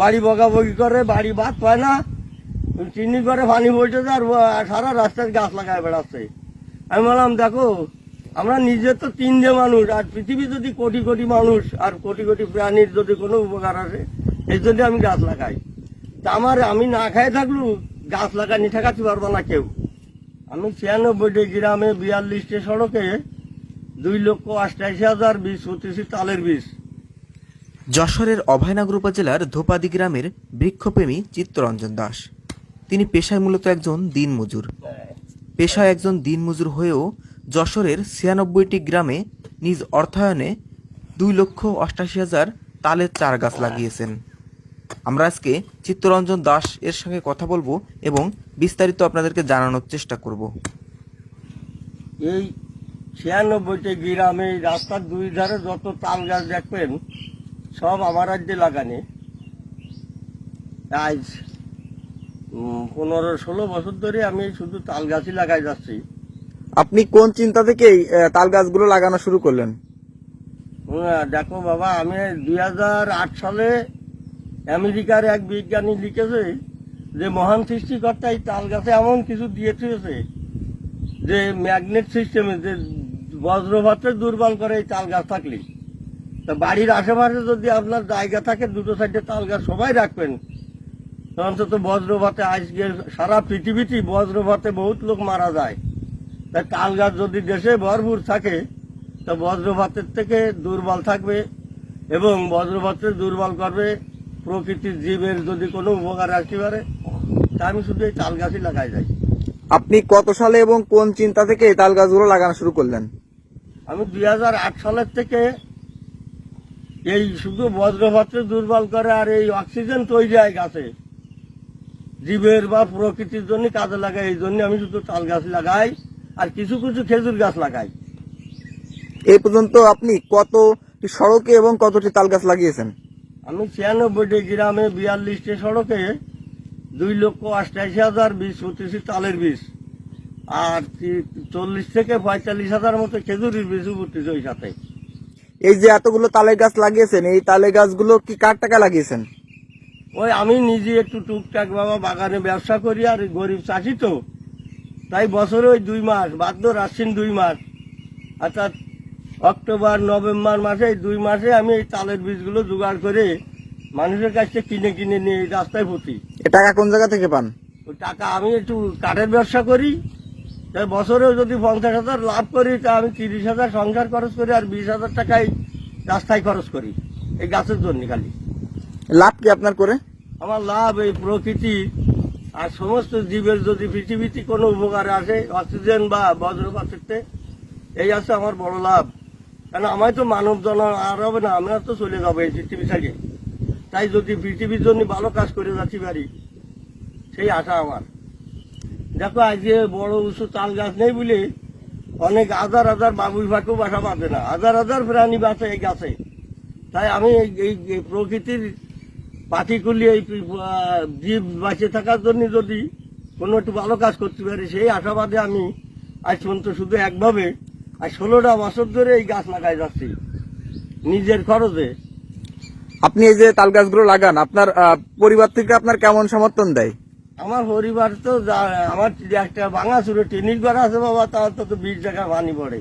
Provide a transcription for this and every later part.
বাড়ি বকাবকি করে, বাড়ি বাদ পায় না। চিনি করে পানি পড়ছে আর সারা রাস্তায় গাছ লাগায় বেড়াচ্ছে। আমি বললাম, দেখো, আমরা নিজে তো তিনটে মানুষ, আর পৃথিবী যদি কোটি কোটি মানুষ, আর কোটি কোটি প্রাণীর যদি কোনো উপকার আসে এই জন্য আমি গাছ লাগাই। তা আমার, আমি না খাই থাকলু গাছ লাগানি ঠেকাতে পারব না কেউ। আমি ছিয়ানব্বইটি গ্রামে বিয়াল্লিশটি সড়কে দুই লক্ষ অষ্টাশি হাজার বীজ পঁচিশি তালের বীজ যশোরের অভয়নগর উপজেলার ধোপাদি গ্রামের বৃক্ষপ্রেমী চিত্তরঞ্জন দাস। তিনি পেশায় মূলত একজন দিনমজুর। পেশায় একজন দিনমজুর হয়েও যশোরের ছিয়ানব্বইটি গ্রামে নিজ অর্থায়নে দুই লক্ষ অষ্টাশি হাজার তালের চার গাছ লাগিয়েছেন। আমরা আজকে চিত্তরঞ্জন দাস এর সঙ্গে কথা বলব এবং বিস্তারিত আপনাদেরকে জানানোর চেষ্টা করব। এই ছিয়ানব্বইটি গ্রামে রাস্তার দুই ধারে যত তাল গাছ দেখবেন সব আমার রাজ্যে লাগানি। আজ পনেরো ষোলো বছর ধরে আমি শুধু তাল গাছই লাগাই যাচ্ছি। আপনি কোন চিন্তা থেকে এই, তাল গাছগুলো লাগানো শুরু করলেন? দেখো বাবা আমি দুই হাজার আট সালে আমেরিকার এক বিজ্ঞানী লিখেছে যে মহান সৃষ্টিকর্তা এই তাল গাছে এমন কিছু দিয়ে থুয়েছে যে ম্যাগনেট সিস্টেমে যে বজ্রপাতের দুর্বল করে এই তাল গাছ থাকলে। তা বাড়ির আশেপাশে যদি আপনার জায়গা থাকে দুটো সাইডে তাল গাছ সবাই রাখবেন। অন্তত বজ্রপাতে আজকে সারা পৃথিবীতেই বজ্রপাতে বহুত লোক মারা যায়। তাই তাল গাছ যদি দেশে ভরপুর থাকে তো বজ্রপাতের থেকে দুর্বল থাকবে এবং বজ্রপাতের দুর্বল করবে। প্রকৃতির জীবের যদি কোনো উপকার আসতে পারে তা আমি শুধু এই তাল গাছই লাগাই যাই। আপনি কত সালে এবং কোন চিন্তা থেকে এই তাল গাছগুলো লাগানো শুরু করলেন? আমি দুই হাজার আট সালের থেকে এই শুধু বজ্রপাতের দুর্বল করে আর এই অক্সিজেন তৈরি হয় গাছে। জীবের বা প্রকৃতির জন্য কাজে লাগাই এই জন্য আমি শুধু তাল গাছ লাগাই আর কিছু কিছু খেজুর গাছ লাগাই। এই পর্যন্ত আপনি কত সড়কে এবং কতটি তাল গাছ লাগিয়েছেন? আমি ছিয়ানব্বইটি গ্রামে বিয়াল্লিশটি সড়কে দুই লক্ষ অষ্টাশি হাজার বীজ পঁচিশি তালের বীজ আর চল্লিশ থেকে পঁয়তাল্লিশ হাজার মতো খেজুরির বীজ উপস্থিত ওই সাথে এই যে এতগুলো তালের গাছ লাগিয়েছেন এই তালের গাছগুলো কি কার টাকা লাগিয়েছেন? ওই আমি নিজে একটু টুকটাক বাবা বাগানে ব্যবসা করি আর গরিব চাষি তো। তাই বছরে ওই দুই মাস বাদ্য আশ্বিন দুই মাস। অর্থাৎ অক্টোবর নভেম্বর মাসে এই দুই মাসে আমি এই তালের বীজগুলো জোগাড় করে মানুষের কাছ থেকে কিনে কিনে নিয়ে রাস্তায় পুঁতি। এ টাকা কোন জায়গা থেকে পান? ওই টাকা আমি একটু কাঠের ব্যবসা করি। তাই বছরেও যদি পঞ্চাশ হাজার লাভ করি তা আমি তিরিশ হাজার সংসার খরচ করি আর বিশ হাজার টাকাই রাস্তায় খরচ করি এই গাছের জন্য খালি। লাভ কি আপনার করে? আমার লাভ এই প্রকৃতি আর সমস্ত জীবের যদি পৃথিবীতে কোনো উপকার আসে অক্সিজেন বা বজ্রপাতের এই আছে আমার বড় লাভ। কারণ আমায় তো মানব জন আর হবে না আমরা তো চলে যাব এই পৃথিবী থেকে। তাই যদি পৃথিবীর জন্য ভালো কাজ করে যাচ্ছি পারি সেই আশা আমার। দেখো আজকে বড় উঁচু তাল গাছ নেই বলে অনেক হাজার হাজার বাবুই পাখিও বাসা বাঁধে না। হাজার হাজার প্রাণী বাঁচে এই গাছে। তাই আমি এই- প্রকৃতির পাটিকুলি এই জীব বাঁচে থাকার জন্য যদি কোনো একটু ভালো কাজ করতে পারি, সেই আশাবাদে আমি আজ পর্যন্ত শুধু একভাবে আর ষোলোটা বছর ধরে এই গাছ লাগাই যাচ্ছি, নিজের খরচে। আপনি এই যে তাল গাছগুলো লাগান, আপনার পরিবার থেকে আপনার কেমন সমর্থন দেয়? আমার পরিবার তো যা- আমার একটা ভাঙা চুরে টেনিস ঘর আছে বাবা তার তো বিশ টাকা পানি পড়ে।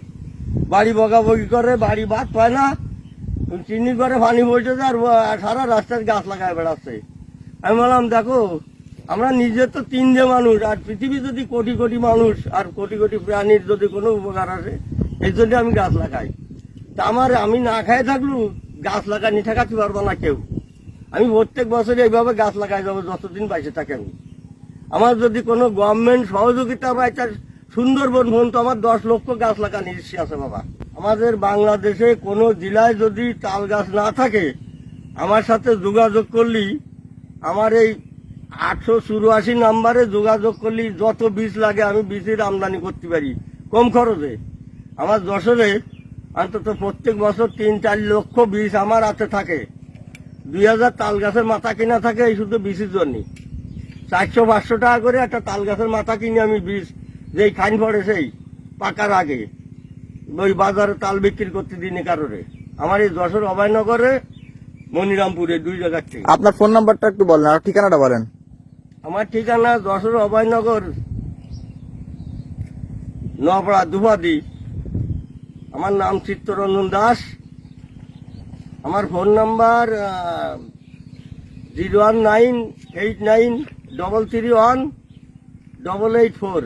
বাড়ি বকাবকি করে, বাড়ি বাদ পায় না। চিনি করে পানি পড়ছে আর সারা রাস্তায় গাছ লাগায় বেড়াচ্ছে। আমি বললাম, দেখো, আমরা নিজে তো তিনটে মানুষ, আর পৃথিবী যদি কোটি কোটি মানুষ, আর কোটি কোটি প্রাণীর যদি কোনো উপকার আসে এই জন্য আমি গাছ লাগাই। তা আমার, আমি না খাই থাকলু, গাছ লাগানি ঠেকাতে পারব না কেউ। আমি প্রত্যেক বছর এইভাবে গাছ লাগাই যাব যতদিন বাইসে থাকে আমি। আমার যদি কোনো গভর্নমেন্ট সহযোগিতা পায়, তার সুন্দরবন পর্যন্ত আমার দশ লক্ষ গাছ লাগানোর ইচ্ছে আছে বাবা। আমাদের বাংলাদেশে কোনো জেলায় যদি তাল গাছ না থাকে, আমার সাথে যোগাযোগ করলি, আমার এই আটশো চুরাশি নাম্বারে যোগাযোগ করলি, যত বীজ লাগে আমি বীজের আমদানি করতে পারি, কম খরচে। আমার যশোরে অন্তত প্রত্যেক বছর তিন চার লক্ষ বীজ আমার হাতে থাকে। দুই হাজার তাল গাছের মাথা কিনা থাকে, এই শুধু বীজের জন্যে। চারশো পাঁচশো টাকা করে একটা তাল গাছের মাথা কিনে আমি বীজ যেই খাইন পড়ে সেই পাকার আগে। ওই বাজারে তাল বিক্রি করতে দিনে কারোরে। আমার এই যশোর অভয়নগরে মনিরামপুরে দুই জায়গার থেকে। আপনার ফোন নাম্বারটা একটু বলেন আর ঠিকানাটা বলেন। আমার ঠিকানা যশোর অভয়নগর নবড়া দুবাদি। আমার নাম চিত্তরঞ্জন দাস। আমার phone number zero one nine eight nine double three one double eight four